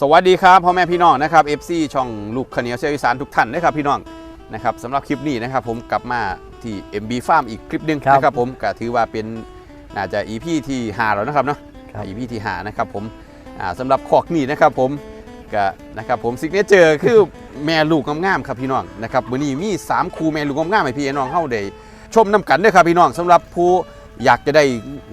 สวัสดีครับพ่อแม่พี่น้องนะครับ FC ช่องลูกขาวเหนียวเซลอีสานทุกท่านนะครับพี่น้องนะครับสำหรับคลิปนี้นะครับผมกลับมาที่ MB Farm อีกคลิปหนึงครับนะครับผมก็ถือว่าเป็นน่าจะ EP ที่5แล้วนะครับเนาะ ครับ EP ที่5นะครับผมอ่าสำหรับคอกนี้นะครับผมก็นะครับผมซิกเนเจอร์คือแม่ลูกงามๆครับพี่น้องนะครับมื้อนี้มี 3 คู่แม่ลูกงามๆให้พี่น้องเฮาได้ชมน้ำกันเด้อครับพี่น้องสำหรับผู้อยากจะได้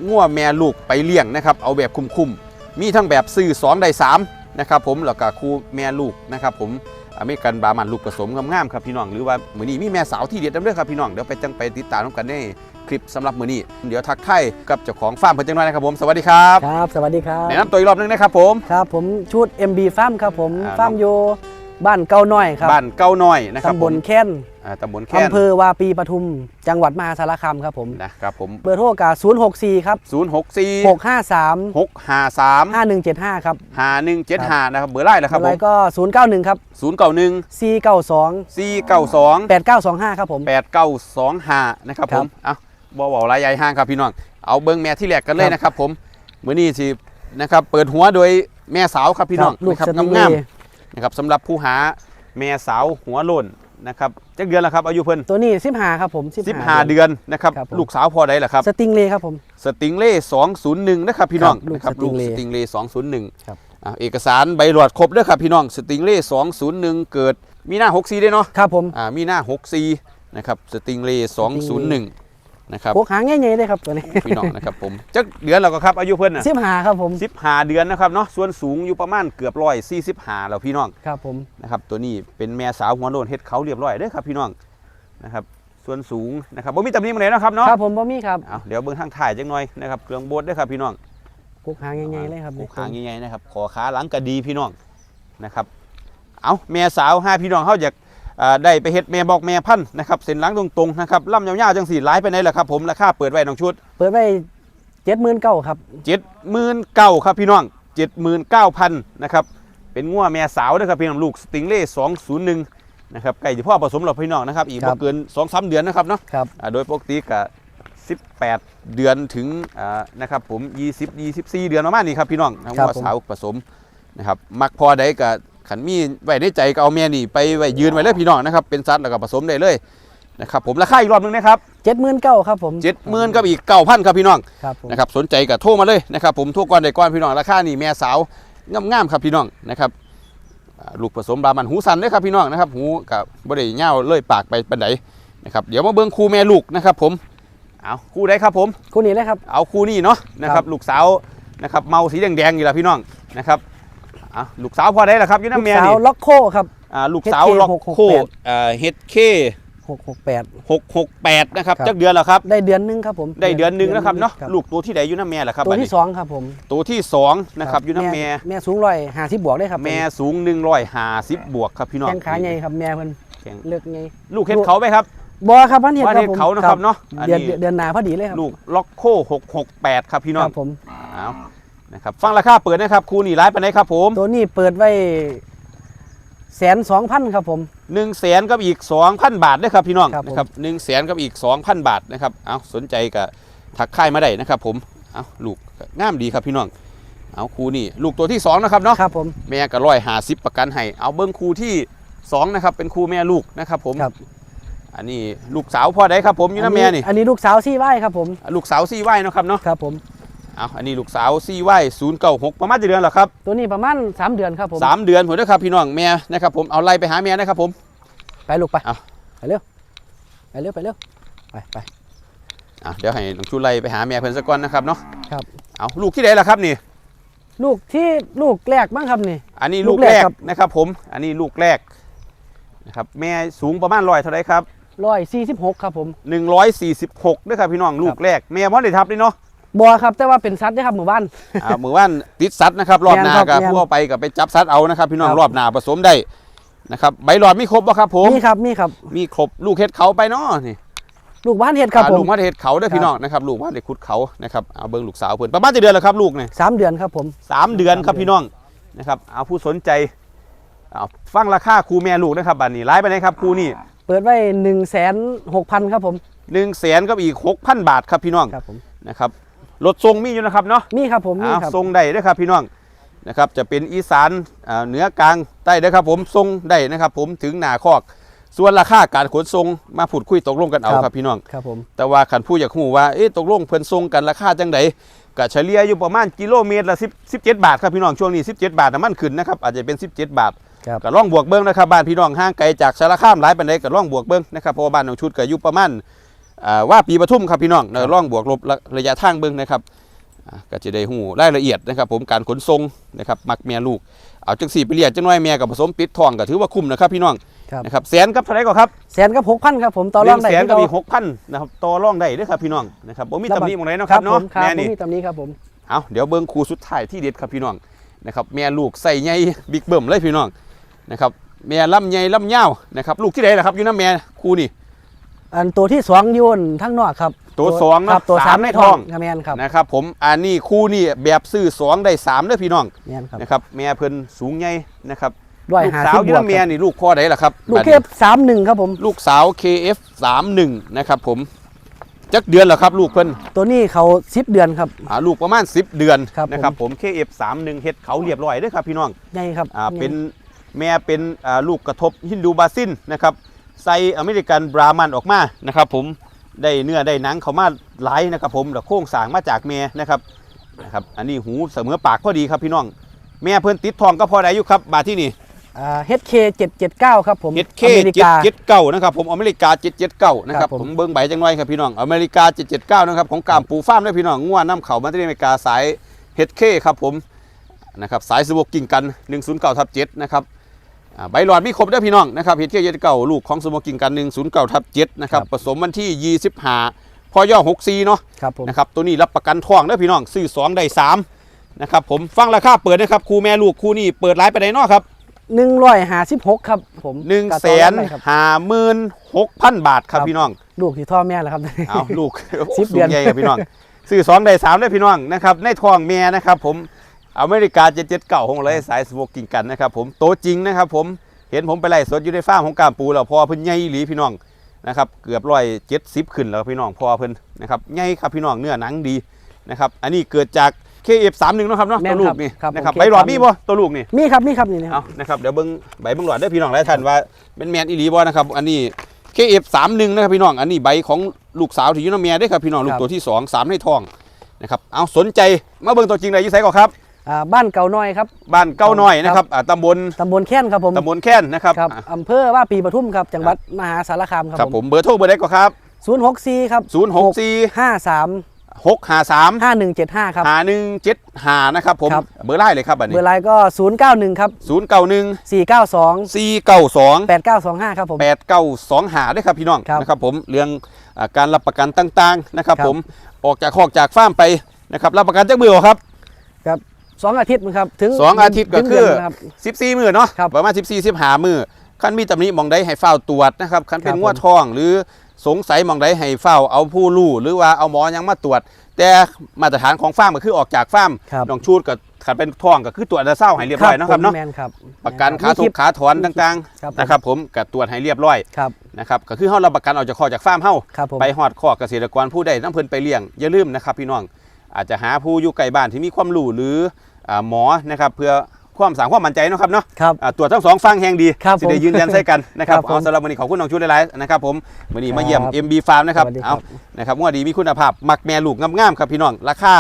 ง่วแม่ลูกไปเลี้ยงนะครับเอาแบบคุ้มๆ มีทั้งแบบซื้อ2ได้3 นะครับผมแล้วก็คู่แม่ลูกนะครับผมอเมริกันบามันลูกผสมงามๆครับพี่น้องหรือว่ามื้อนี้มีแม่สาวที่เด็ดนำเด้อครับพี่น้องเดี๋ยวไปจังไปติดตามกันในคลิปสำหรับมื้อนี้เดี๋ยวทักทายกับเจ้าของฟาร์มเพิ่นจังหน่อยนะครับผมสวัสดีครับครับ สวัสดีครับแนะนำตัวอีกรอบนึงนะครับผมครับผมชุด MB ฟาร์มครับผมอ่าฟาร์มอยู่ บ้านเก้าน้อยครับบ้านเก้าน้อยนะครับตำบลผมแค้นอ่าตำบลแค้นอำเภอวาปีปทุม จังหวัดมหาสารคามครับผมนะครับผมเบอร์โทรกา064 ครับ 064 653 653 5175 ครับ 5175 นะครับเบอร์ไล่แล้วครับผอะไรมก็ 091 ครับ 091 492 492 8925 ครับผม 8925 นะครับคผรับมเอาบ่เว้าลายใหญ่ห้างครับพี่น้อง เอาเบิ้งแม่ที่แรกกันเลยครับนะครับผมมื้อนี้สินะครับเปิดหัวโดยแม่สาวครับพี่น้องครับลูกนะครับสติงเล่งามๆ นะครับสำหรับผู้หาแม่สาวหัวโล้นนะครับจักเดือนแล้วครับอายุเพิ่นตัวนี้15ครับผม15เดือนนะครับครับผม ลูกสาวพอได้เหรอครับ สติงเล่ครับผม สติงเล่201นะครับพี่น้องครับลูกนะครับสติลูกงเล่สติงเล่201ครับ อ่าเอกสารใบหลอดครบเด้อครับพี่น้องสติงเล่201เกิดมีหน้า64ด้วยเนาะครับผม อ่ามีหน้า64นะครับสติงเล่201นะครับพวกหางใหญ่ๆเลยครับตัวนี้พี่น้องนะครับผมจักเดือนแล้วก็ครับอายุเพิ่นน่ะ15ครับผม15เดือนนะครับเนาะส่วนสูงอยู่ประมาณเกือบร้อยสี่สิบห้าแล้วพี่น้องครับผมนะครับตัวนี้เป็นแม่สาวหัวโลนเฮ็ดเขาเรียบร้อยเด้อครับพี่น้องนะครับส่วนสูงนะครับบ่มีตำหนิมาไหนนาะครับเนาะครับผมบ่มีครับเอาเดี๋ยวเบิ่งทางถ่ายจังหน่อยนะครับเครื่องโบดเด้อครับพี่น้องพวกหางใหญ่ๆเลยครับผูกหางใหญ่ๆนะครับขอขาหลังกระดีพี่น้องนะครับเอาแม่สาวห้าพี่น้องเขาอยากอ่า ได้ไปเฮ็ดแม่บอกแม่พันธุ์นะครับเส้นหลังตรงๆนะครับล่ำยาวๆจังสี่หลายไปไหนล่ะครับผมราคาเปิดไว้น้องชุด เปิดไว้เจ็ดหมื่นเก้าครับเจ็ดหมื่นเก้าครับพี่น้องเจ็ดหมื่นเก้าพันนะครับเป็นงัวแม่สาวเด้อครับพี่น้องลูกสติงเล่สองศูนย์หนึ่งนะครับใกล้จะพ่อผสมเราพี่น้องนะครับอีกครับ่บเกินสองสามเดือนนะครับเนาะครับอ่าโดยปกติก็18 เดือนถึงอ่านะครับผม 20 24 เดือนประมาณนี้ครับพี่น้องทั้งครับว่าผมสาวผสมนะครับมักพอได้ก็ ขันมีไว้ในใจก็เอาแม่นี่ไปไว้ยืนไว้เลยพี่น้องนะครับเป็นสัตว์แล้วก็ผสมได้เลยนะครับผมราคาอีกรอบหนึงนะครับเจ็ดหมื่นเก้าครับผม70,000กับอีก9,000ครับพี่น้องครับผมนะครับสนใจก็โทรมาเลยนะครับผมโทรก่อนได้ก่อนพี่น้องราคานี่แม่สาวงามๆครับพี่น้องนะครับอ่าลูกผสมบรามันหูสันเด้อครับพี่น้องนะครับหูกับบ่ได้เหี่ยวเลยปากไปปานใดนะครับเดี๋ยวมาเบิ่งคู่แม่ลูกนะครับผมเอาคู่ใดครับผมคู่นี้เลยครับเอาคู่นี้เนาะนะคครัรับบลูกสาวนะครับเมาสีแดงๆอยู่แล้วพี่น้องนะครับ อะลูกสาวพอได้แล้วครับอยูลูน้ำกแม่สาวนี่ล็อกโคครับ อ่าลูกสาว HK ล็อกโค668 อ่าเฮดเคหกหกแปด หกหกแปดนะครับครับ จักเดือนแล้วครับ ได้เดือนหนึงครับผมได้เดือนหนึ่งนะครับเนาะครับลูกตัวที่ใดอยู่น้ำแม่ล่ะครับตัวบัดที่นี้สองครับผมตัวที่สองนะครับอยู่น้ำแม่แม่สูงร้อยห้าสิบบวกได้ครับแม่สูงหนึ่งร้อยห้าสิบบวกครับพี่น้องแข้งขาใหญ่ครับแม่เพิ่นแข้งเลือกใหญ่ลูกเฮ็ดเขาไหมครับ บอครับพันเห็ดว่าครัเฮ็บดผมเขานะครับเนาะอันเดือนนี้ เดือนหนาพอดีเลยครับลูกล็อกโคหกหกแปดครับพี่น้คองรับผมเอา นะครับฟังราคาเปิดนะครับคู่นี้ร้ายไปไหนใดครับผมตัวนี้เปิดไว้แสนสองพันครับผมหนึ่งแสนกับอีก 2,000 บาทนะครับพี่น้องครับผมนะครับหนึ่งแสนกับอีก 2,000 บาทนะครับเอาสนใจกับถักค่ายมาได้นะครับผมเอาลูกก็งามดีครับพี่น้องเอาครูนี่ลูกตัวที่สองนะครับเนาะครับผมแม่ก็ร้อยหาสิบประกันให้เอาเบิ้งครูที่สองนะครับเป็นครูแม่ลูกนะครับผมครับอันนี้ลูกสาวพ่อใดครับผมอยู่นะแม่นี่อันนี้ลูกสาวซี่ไหวครับผมลูกสาวซี่ไหวเนาะครับเนาะครับผม เอาอันนี้ลูกสาวซี่ไหวศูนย์เก้าหกประมาณจะเดือนเหรอครับตัวนี้ประมาณสามเดือนครับผมสามเดือนผมนะครับพี่น้องแม่นะครับผมเอาไล่ไปหาแม่นะครับผม ไปลูกไปเอาไปเร็วไปเร็วไปเร็วไปไปอะเดี๋ยวให้น้องชูไล่ไปหาแม่เพิ่นสักก่อนนะครับเนาะครับเอาลูกที่ไหนล่ะครับนี่ ลูกที่ลูกแรกบ้างครับนี่ อันนี้ลูลูกกแรแรกกครับนะครับผมอันนี้ลูกแรกนะครับแม่สูงประมาณร้อยเท่าไรครับร้อยสี่สิบหกครับผม146ด้วยครับพี่น้องลูกแรกแม่พ่อได้ทับด้วยเนาะ บอครับแต่ว่าเป็นซัดได้อครับหมู่บ้าน อ่ามือว่านติดซัดนะครับ รอบหน้าแม่นครักับบผู้เอาไปกับไปจับซัดเอานะครับ พี่น้องครับ รอบหน้าผสมได้นะครับใบหลอดมีครบป่ะครับ ผมมีครับมีครับ มีครบลูกเห็ดเขาไปเนาะนี่ลูกบ้านเห็ดครับอ่าผมลูกมาเห็ดเขาเด้อครับพี่น้องนะครับลูกมาเด็กขุดเขานะครับเอาเบิ้งลูกสาวเพิ่นประมาณจะเดือนแล้วครับลูกเนี่ย สามเดือนครับผม สามเดือนครับสามเดือนพี่น้องนะครับเอาผู้สนใจเอาฟังราคาครูแม่ลูกนะครับบัดนี้ไล่ไปไหนครับครูนี่เปิดไว้หนึ่งแสนหกพันครับผม หนึ่งแสนกับอีกหกพันบาทครับพี่น้องครับผม นะครับ รถทรงมีอยู่นะครับเนาะมีครับผมมีอ้าวครับทรงได้เด้วยครับพี่น้องนะครับจะเป็นอีสานอ่าเหนือกลางใต้นะครับผมทรงได้นะครับผมถึงหนาคอก ส่วนราคาการขนส่งมาพูดคุยตกลงกันเอาครับครับพี่น้อง ครับผม แต่ว่าขันผู้อยากหูว่าเอ๊ะตกลงเพิ่นทรงกันราคาจังไดก็เฉลี่ยอยู่ประมาณกิโลเมตรละ10 17 บาทครับพี่น้องช่วงนี้ 17 บาทน้ำมันขึ้นนะครับอาจจะเป็น 17 บาทครับ ก็ล่องบวกเบิ้งนะครับบ้านพี่น้องห่างไกลจากสารคามหลายปานใดก็ล่องบวกเบิ้งนะครับเพราะว่าบ้านของชุดก็อยู่ประมาณอ่า ว่าปีปทุมครับพี่น้องแล้วล่องบวกลบระยะทางเบิ้งนะครับอ่าก็จะได้หูรายละเอียดนะครับ ผมการขนส่งนะครับมักแม่ลูกเอาจังสี่ไปเรียกจังน้อยแม่กับผสมปิดทองก็ถือว่าคุ้มนะครับพี่น้องครับนะครับแสนกับเท่าไหร่ก็ครับแสนกับหกพันครับผมต่อหรอนึ่งงได้แสนที่ก็เรามีหกพันนะครับต่อรองได้เด้อครับพี่น้องนะครับบ่มีตำหนิหมองไหนเนาะครับผเนาะมครับแม่ผมนี่มีตำหนี้ครับผมเอาเดี๋ยวเบิ้งครูสุดท้ายที่เด็ดครับพี่น้องนะครับแม่ลูกใส่ใหญ่บิ๊กเบิ่มเลยพี่น้องนะครับแม่ลำใหญ่ลำยาวนะครับลูกที่ไหนล่ะครับอยู่น้ำแม่ครูนี่ อันตัวที่สองอยุ่นทั้งนอกครับตัวสองเนอะครับตัวสาสามมในในท้ท้อองงครับแมนครับนะครับ ผมอันนี้คู่นี่แบบซื้อสองได้สามเด้อพี่น้องแมนครับนะครับแม่เพิ่นสูงใหญ่นะครับด้วยลูกหาสาสิวบอยู่บวกน้ำแม่นี่ลูกพ่อไหนล่ะครับลูกบัดเทนี้พสามหนึ่งครับผมลูกสาว KF 31นะครับผมจักเดือนเหรอครับ ลูกเพิ่นตัวนี้เขาสิบเดือนครับอ่าลูกประมาณ10เดือนครับนะครับผม KF 31เฮ็ดเขาเรียบร้อยเด้อครับพี่น้องใหญ่ครับอ่าเป็นแม่เป็นอ่าลูกกระทบฮินดูบาซินนะครับ ใส่อเมริกันบรามันออกมานะครับ ผมได้เนื้อได้หนังเขามาหลายนะครับ ผมแล้วโค้งสร้างมาจากแม่นะครับนะครับ อันนี้หูเสมอปากพอดีครับพี่น้อง แม่เพิ่นติดทองก็พอได้อยู่ครับ บาทที่นี่อ่า HK เจ็ดเจ็ดเก้าครับผม HK อเมริกา779นะครับผมอเมริกา779นะครับครับผมผมเบิ่งใบจังไว้ครับพี่น้องอเมริกา779นะครับของกามปูฟาร์มด้วยพี่น้องงัวน้ำเขามาที่อเมริกาสาย HK ครับผมนะครับสายสวกกิ่งกัน109ทับ7นะครับอ่า ใบหลอดมีครบเด้อพี่น้องนะครับเฮ็ดเกี้ยวเย็ดเก่าลูกของสโมกิงกัน109ทับ7นะครับครับผสมวันที่25พอย่อ64เนาะครับผมนะครับตัวนี้รับประกันทองเด้อพี่น้องซื้อ2ได้3นะครับผมฟังราคาเปิดนะครับครูแม่ลูกคู่นี้เปิดไลฟ์ไปไหนเนาะครับหนึ่งร้อยหาสิบหกครับผม1นึ่งก็แสต่อนรองได้ครับห้าหมื่นหกพันบาทครับครับพี่น้อง ลูกที่ท่อแม่แล้วครับเอาลูกสิบสูเดืองนใหญ่ครับพี่น้องซื้อ2ได้3เด้อพี่น้องนะครับในทองแม่นะครับผม อเมริกา779ของเลยสายสโมกิงกันนะครับผมโตจริงนะครับผมเห็นผมไปไล่สดอยู่ในฟาร์มของกามปูแล้วพอเพิ่นใหญ่อีหลีพี่น้องนะครับเกือบร้อยเจ็ดสิบขึ้นแล้วพี่น้องพอเพิ่นนะครับใหญ่ครับพี่น้องเนื้อหนังดีนะครับอันนี้เกิดจาก KF31 เนาะครับเนาะแม่ตันวครับลูกนี่ครับผมนะครับ KF31 ใบหลอดมีบ่ตัวลูกนี่มีครับมีครับนี่นะคเอารับนะครับเดี๋ยวเบิ่งใบเบิ่งหลอดเด้อพี่น้องหลายท่านว่าเป็นแมนอีหลีบ่นะครับอันนี้ KF31 นะครับพี่น้องอันนี้ใบของลูกสาวที่อยู่น้ำเมียเด้อครับพี่น้องลูกตัวที่สองสามในท้องนะครับเอาสนใจมาเบิ่งตัวจริงเลยอยู่ไสก่อนครับ อ่าบ้านเก่าน้อยครับ บ้านเก้าน้อยนะครับอ่าตำบลตำบลแค้นครับผมตำบลแค้นนะครับครับอ่าอำเภอว่าปีปทุมครับ จังหวัดมหาสารคามคครัรับบผมเบอร์โทรเบอร์ใดก่อนครับศูนย์หกสี่ครับ 064ห้าสามหกหาสามห้าหนึ่งเจ็ดห้าครับหาหนึ่งเจ็ดหานะครับผมครับ เบอร์ไล่เลยครับอันเบนี้อร์ไลน์ก็ศูนย์เก้าหนึ่งครับศูนย์เก้าหนึ่งสี่เก้าสองสี่เก้าสองแปดเก้าสองห้าครับผมแปดเก้าสองหาด้วยครับพี่น้องครับนะครับผมเรื่องอ่าการรับประกันต่างๆนะครับครับ ผมออกจากคอกจากฟาร์มไปนะครับรับประกันจากเบื่อครับ ครับ สองอาทิตย์มั้งครับถึงสองอาทิตย์ก็ถึงคือเดืนนะครับสิบสี่มือเนาะครับประมาณสิบสี่สิบหามือขั้นมีตำหนิหมองใดให้เฝ้าตรวจนะครับขั้นเป็นครับงวดทองหรือสงสัยหมองใดให้เฝ้าเอาผู้ลู่หรือว่าเอาหมอยังมาตรวจ แต่มาตรฐานของฟาร์มก็คือออกจากฟาร์มครับน้องชูดกับขันเป็นทองก็คือตรวจอัลตราเศร้าให้เรียบร้อยเนาะครับเนาะแมนครับประกันแม่ขาทุมีกขาถอนต่างครับๆนะครับผมกับตรวจให้เรียบร้อยครับนะครับก็คือเฮารับประกันออกจากคอกจากฟาร์มเฮาครับผมไปฮอดคอกเกษตรกรผู้ใดน้ำเพิ่นไปเลี้ยงอย่าลืมนะครับพี่น้องอาจจะหาผู้อยู่ใกล้บ้านที่มีความรู้หรืออ่า หมอนะครับเพื่อความสร้างความมั่นใจเนาะครับเนาะครับอ่าตรวจทั้งสองฟังแห่งดีครับสิได้ผมยืนยันใส่กันนะครับครับผมเอาสำหรับวันนี้ขอบคุณน้องชุดหลายๆนะครับผมวันนี้มาเยี่ยมครับ MB Farm นะครับสวัสดีครัเอาบนะครับว่าดีมีคุณภาพมักแม่ลูกงามๆครับพี่น้องราคา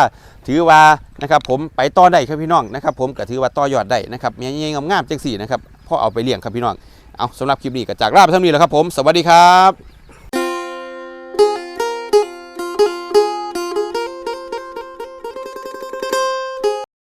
ถือว่านะครับผมไปต่อได้ครับพี่น้องนะครับผมก็ถือว่าต่อยอดได้นะครับแม่ใหญ่ๆงามๆจังสี่นะครับพอเอาไปเลี้ยงครับพี่น้องเอาสำหรับคลิปนี้ก็จากลาไปเท่านี้แหล้วครับผม สวัสดีครับ